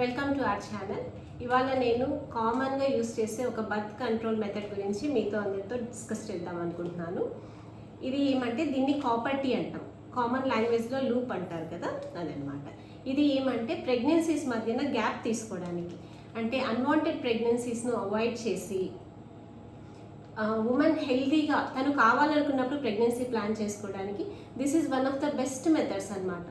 Welcome to our channel ఇవాళ నేను కామన్గా యూస్ చేసే ఒక బర్త్ కంట్రోల్ మెథడ్ గురించి మీతో అందరితో డిస్కస్ చేద్దాం అనుకుంటున్నాను. ఇది ఏమంటే దీన్ని కాపర్టీ అంటాం. కామన్ లాంగ్వేజ్లో లూప్ అంటారు కదా అదనమాట. ఇది ఏమంటే ప్రెగ్నెన్సీస్ మధ్యన గ్యాప్ తీసుకోవడానికి అంటే అన్వాంటెడ్ ప్రెగ్నెన్సీస్ను అవాయిడ్ చేసి ఉమెన్ హెల్తీగా తను కావాలనుకున్నప్పుడు ప్రెగ్నెన్సీ ప్లాన్ చేసుకోవడానికి this is one of the best methods అనమాట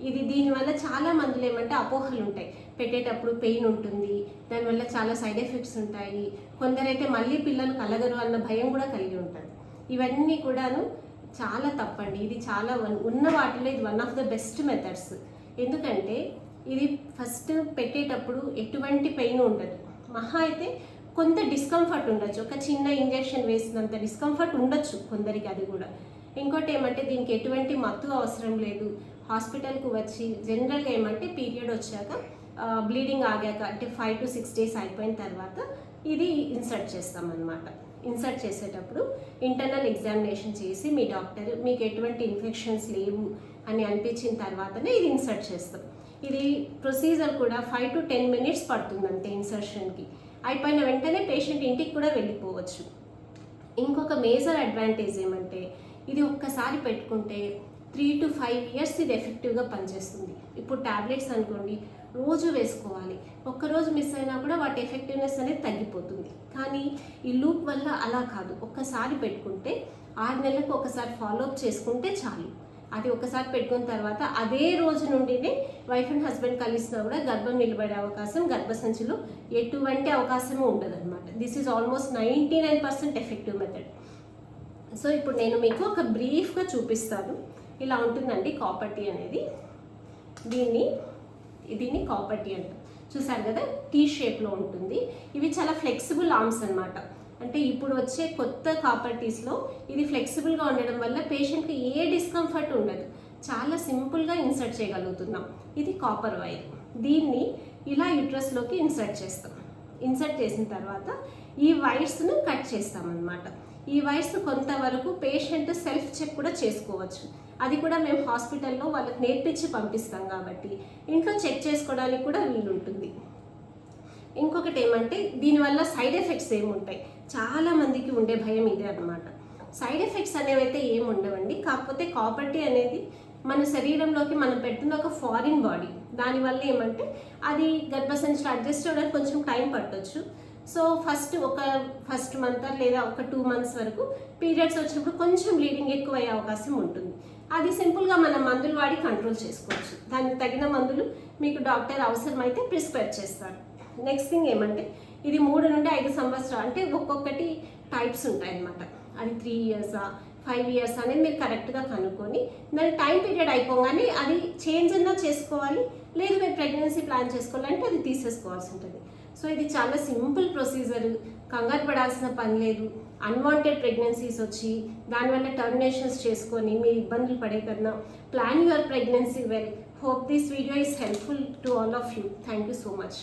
ఇది దీనివల్ల చాలా మందులు ఏమంటే అపోహలు ఉంటాయి. పెట్టేటప్పుడు పెయిన్ ఉంటుంది. దానివల్ల చాలా సైడ్ ఎఫెక్ట్స్ ఉంటాయి. కొందరైతే మళ్ళీ పిల్లలు కలగరు అన్న భయం కూడా కలిగి ఉంటుంది. ఇవన్నీ కూడాను చాలా తప్పండి. ఇది చాలా వన్- ఉన్న వాటిలో ఇది one of the best methods ఎందుకంటే ఇది ఫస్ట్ పెట్టేటప్పుడు ఎటువంటి పెయిన్ ఉండదు. మహా అయితే కొంత డిస్కంఫర్ట్ ఉండొచ్చు. ఒక చిన్న ఇంజెక్షన్ వేసినంత డిస్కంఫర్ట్ ఉండొచ్చు కొందరికి అది కూడా. ఇంకోటి ఏమంటే దీనికి ఎటువంటి మత్తు అవసరం లేదు. హాస్పిటల్కు వచ్చి జనరల్గా ఏమంటే పీరియడ్ వచ్చాక బ్లీడింగ్ ఆగాక అంటే ఫైవ్ టు సిక్స్ డేస్ అయిపోయిన తర్వాత ఇది ఇన్సర్ట్ చేస్తామన్నమాట. ఇన్సర్ట్ చేసేటప్పుడు ఇంటర్నల్ ఎగ్జామినేషన్ చేసి మీ డాక్టర్ మీకు ఎటువంటి ఇన్ఫెక్షన్స్ లేవు అని అనిపించిన తర్వాతనే ఇది ఇన్సర్ట్ చేస్తాం. ఇది ప్రొసీజర్ కూడా ఫైవ్ టు టెన్ మినిట్స్ పడుతుంది అంతే ఇన్సర్షన్కి. అయిపోయిన వెంటనే పేషెంట్ ఇంటికి కూడా వెళ్ళిపోవచ్చు. ఇంకొక మేజర్ అడ్వాంటేజ్ ఏమంటే ఇది ఒక్కసారి పెట్టుకుంటే త్రీ టు ఫైవ్ ఇయర్స్ ఇది ఎఫెక్టివ్గా పనిచేస్తుంది. ఇప్పుడు టాబ్లెట్స్ అనుకోండి రోజు వేసుకోవాలి. ఒక్కరోజు మిస్ అయినా కూడా వాటి ఎఫెక్టివ్నెస్ అనేది తగ్గిపోతుంది. కానీ ఈ లూప్ వల్ల అలా కాదు. ఒక్కసారి పెట్టుకుంటే ఆరు నెలలకు ఒకసారి ఫాలోఅప్ చేసుకుంటే చాలు. అది ఒకసారి పెట్టుకున్న తర్వాత అదే రోజు నుండినే వైఫ్ అండ్ హస్బెండ్ కలిసినా కూడా గర్భం నిలబడే అవకాశం గర్భసంచిలో ఎటువంటి అవకాశము ఉండదు అనమాట this is almost ninety nine percent effective method so ఇప్పుడు నేను మీకు ఒక బ్రీఫ్గా చూపిస్తాను. ఇలా ఉంటుందండి కాపర్టీ అనేది. దీన్ని దీన్ని కాపర్టీ అంటాం చూసారు కదా? టీ షేప్లో ఉంటుంది. ఇవి చాలా ఫ్లెక్సిబుల్ ఆర్మ్స్ అన్నమాట. అంటే ఇప్పుడు వచ్చే కొత్త కాపర్టీస్లో ఇది ఫ్లెక్సిబుల్గా ఉండడం వల్ల పేషెంట్కి ఏ డిస్కంఫర్ట్ ఉండదు. చాలా సింపుల్గా ఇన్సర్ట్ చేయగలుగుతున్నాం. ఇది కాపర్ వైర్ దీన్ని ఇలా యూట్రస్లోకి ఇన్సర్ట్ చేస్తాం. ఇన్సర్ట్ చేసిన తర్వాత ఈ వైర్స్ను కట్ చేస్తామన్నమాట. ఈ వయసు కొంతవరకు పేషెంట్ సెల్ఫ్ చెక్ కూడా చేసుకోవచ్చు. అది కూడా మేము హాస్పిటల్లో వాళ్ళకి నేర్పించి పంపిస్తాం కాబట్టి. ఇంట్లో చెక్ చేసుకోవడానికి కూడా వీలుంటుంది ఇంకొకటి ఏమంటే దీనివల్ల సైడ్ ఎఫెక్ట్స్ ఏముంటాయి? చాలా మందికి ఉండే భయం ఇదే అన్నమాట. సైడ్ ఎఫెక్ట్స్ అనేవి అయితే ఏమి ఉండవండి. కాకపోతే కాపర్టీ అనేది మన శరీరంలోకి మనం పెడుతున్న ఒక ఫారిన్ బాడీ. దానివల్ల ఏమంటే అది గర్భసంచిలో అడ్జస్ట్ అవ్వడానికి కొంచెం టైం పట్టొచ్చు. సో ఫస్ట్ ఒక ఫస్ట్ మంత్ లేదా ఒక టూ మంత్స్ వరకు పీరియడ్స్ వచ్చినప్పుడు కొంచెం బ్లీడింగ్ ఎక్కువ అయ్యే అవకాశం ఉంటుంది. అది సింపుల్గా మనం మందులు వాడి కంట్రోల్ చేసుకోవచ్చు. దానికి తగిన మందులు మీకు డాక్టర్ అవసరమైతే ప్రిస్క్రైబ్ చేస్తారు. నెక్స్ట్ థింగ్ ఏమంటే ఇది మూడు నుండి ఐదు సంవత్సరాలు అంటే ఒక్కొక్కటి టైప్స్ ఉంటాయి అన్నమాట. అది త్రీ ఇయర్సా ఫైవ్ ఇయర్స్ అనేది మీరు కరెక్ట్గా కనుక్కొని దాని టైం పీరియడ్ అయిపోగానే అది చేంజ్ అన్నా చేసుకోవాలి లేదు మీరు ప్రెగ్నెన్సీ ప్లాన్ చేసుకోవాలంటే అది తీసేసుకోవాల్సి ఉంటుంది. సో ఇది చాలా సింపుల్ ప్రొసీజర్. కంగారు పడాల్సిన పని లేదు. అన్వాంటెడ్ ప్రెగ్నెన్సీస్ వచ్చి దానివల్ల టర్మినేషన్స్ చేసుకొని మీరు ఇబ్బందులు పడే కన్నా plan your pregnancy well hope this video is helpful to all of you thank you so much